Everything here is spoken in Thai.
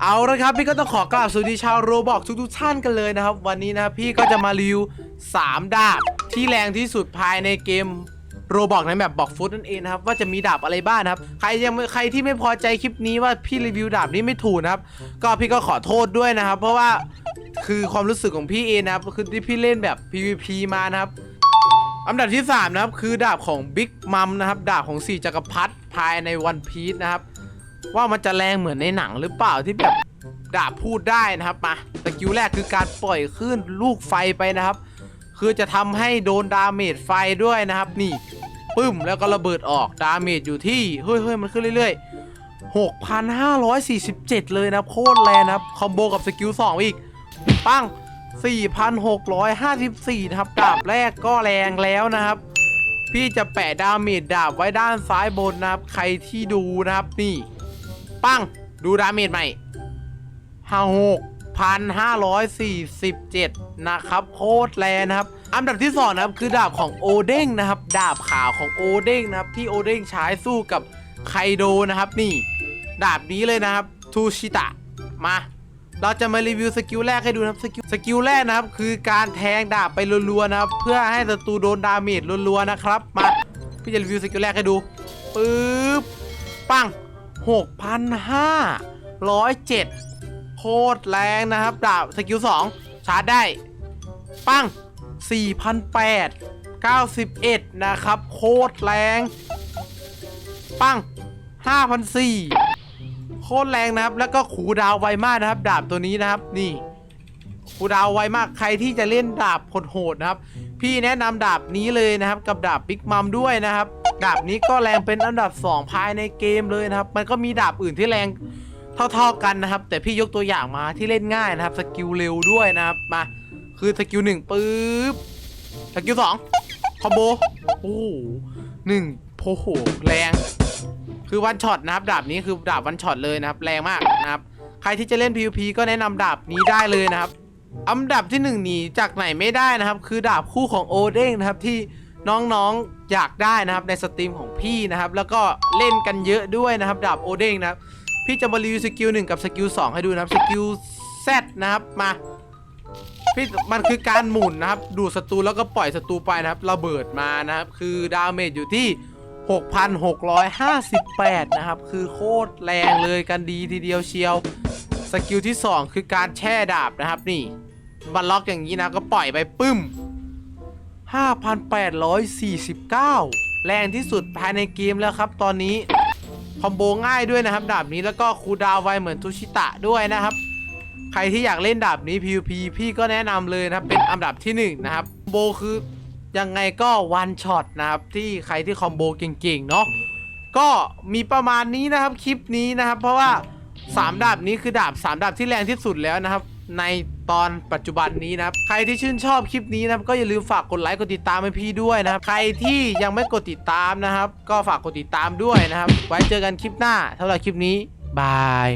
เอาละครับพี่ก็ต้องขอกราบสวัสดีชาวโรบอกทุกๆท่านกันเลยนะครับ วันนี้นะพี่ก็จะมารีวิว3 ดาบที่แรงที่สุดภายในเกมโรบอกในแบบบอกฟุตนั่นเองนะครับว่าจะมีดาบอะไรบ้างครับ ใครยังใครที่ไม่พอใจคลิปนี้ว่าพี่รีวิวดาบนี้ไม่ถูกนะครับ ก็พี่ก็ขอโทษด้วยนะครับ เพราะว่าคือความรู้สึกของพี่เองนะครับคือที่พี่เล่นแบบ PVP มานะครับอันดับที่ 3 นะครับ คือดาบของ Big Mom นะครับ ดาบของสี่จักรพรรดิภายใน One Piece นะครับ ว่ามันจะแรงเหมือนในหนังหรือเปล่าที่แบบดาบพูดได้นะครับมาสกิลแรกคือการปล่อยคลื่นลูกไฟไปนะครับ คือจะทำให้โดนดาเมจไฟด้วยนะครับ นี่ปึ้มแล้วก็ระเบิดออกดาเมจอยู่ที่เฮ้ยเฮ้ยมันขึ้นเรื่อยๆ 6,547 เลยนะครับโคตรแรงนะครับคอมโบกับสกิล2อีกปั้ง4,654 นะครับ ดาบแรกก็แรงแล้วนะครับ พี่จะแปะดาเมจดาบไว้ด้านซ้ายบนนะครับ ใครที่ดูนะครับนี่ ปัง ดูดาเมจใหม่ห้าหกพันห้าร้อยสี่สิบเจ็ดนะครับ โคตรแรงนะครับ อันดับที่สองนะครับคือดาบของโอเด้งนะครับ ดาบขาวของโอเด้งนะครับ ที่โอเด้งใช้สู้กับไคโดนะครับ นี่ ดาบนี้เลยนะครับทูชิตะมาเราจะมารีวิวสกิลแรกให้ดูนะครับสกิลสกิลแรกนะครับ คือการแทงดาบไปรัวๆนะครับ เพื่อให้ศัตรูโดนดาเมจรัวๆนะครับ มาพี่จะรีวิวสกิลแรกให้ดูปึ๊บปัง 6,507 โคตรแรงนะครับ ดาบสกิล2ชาร์จได้ ปัง4,800 91 นะครับ โคตรแรง ปัง5,400โคตรแรงนะครับ แล้วก็ขูดาวไวมากนะครับ ดาบตัวนี้นะครับ นี่ขูดาวไวมาก ใครที่จะเล่นดาบโหดๆนะครับ พี่แนะนำดาบนี้เลยนะครับ กับดาบบิ๊กมัมด้วยนะครับ ดาบนี้ก็แรงเป็นอันดับ 2 ภายในเกมเลยนะครับ มันก็มีดาบอื่นที่แรงเท่าๆกันนะครับ แต่พี่ยกตัวอย่างมาที่เล่นง่ายนะครับ สกิลเร็วด้วยนะครับมาคือสกิลหนึ่งปึ๊บสกิลสองคอมโบโอ้หหนึ่งโอ้โหแรง คือวันช็อตนะครับ ดาบนี้คือดาบวันช็อตเลยนะครับ แรงมากนะครับ ใครที่จะเล่น PVP ก็แนะนำดาบนี้ได้เลยนะครับ อันดับที่หนึ่งหนีจากไหนไม่ได้นะครับ คือดาบคู่ของโอเด้งนะครับที่น้องๆอยากได้นะครับในสตรีมของพี่นะครับ แล้วก็เล่นกันเยอะด้วยนะครับ ดาบโอเด้งนะครับ พี่จะมารีวิวสกิลหนึ่งกับสกิลสองให้ดูนะครับสกิลแซนะครับมาพี่มันคือการหมุนนะครับ ดูศัตรูแล้วก็ปล่อยศัตรูไปนะครับระเบิดมานะครับ คือดาเมจอยู่ที่ 6,658 นะครับ คือโคตรแรงเลยกันดีทีเดียวเชียว สกิลที่ 2 คือการแช่ดาบนะครับนี่มันล็อกอย่างนี้นะก็ปล่อยไปปึ้ม 5,849 แรงที่สุดภายในเกมแล้วครับตอนนี้ คอมโบง่ายด้วยนะครับ ดาบนี้แล้วก็คูดาวไวเหมือนทูชิตะด้วยนะครับ ใครที่อยากเล่นดาบนี้ PVP พี่ก็แนะนำเลยนะครับ เป็นอันดับที่ 1 นะครับคอมโบคือยังไงก็วันช็อตนะครับที่ใครที่คอมโบเก่งๆเนาะก็มีประมาณนี้นะครับคลิปนี้นะครับ เพราะว่า สามดาบนี้คือดาบสามดาบที่แรงที่สุดแล้วนะครับ ในตอนปัจจุบันนี้นะครับ ใครที่ชื่นชอบคลิปนี้นะครับก็อย่าลืมฝากกดไลค์กดติดตามให้พี่ด้วยนะครับ ใครที่ยังไม่กดติดตามนะครับ ก็ฝากกดติดตามด้วยนะครับ ไว้เจอกันคลิปหน้าสำหรับคลิปนี้บาย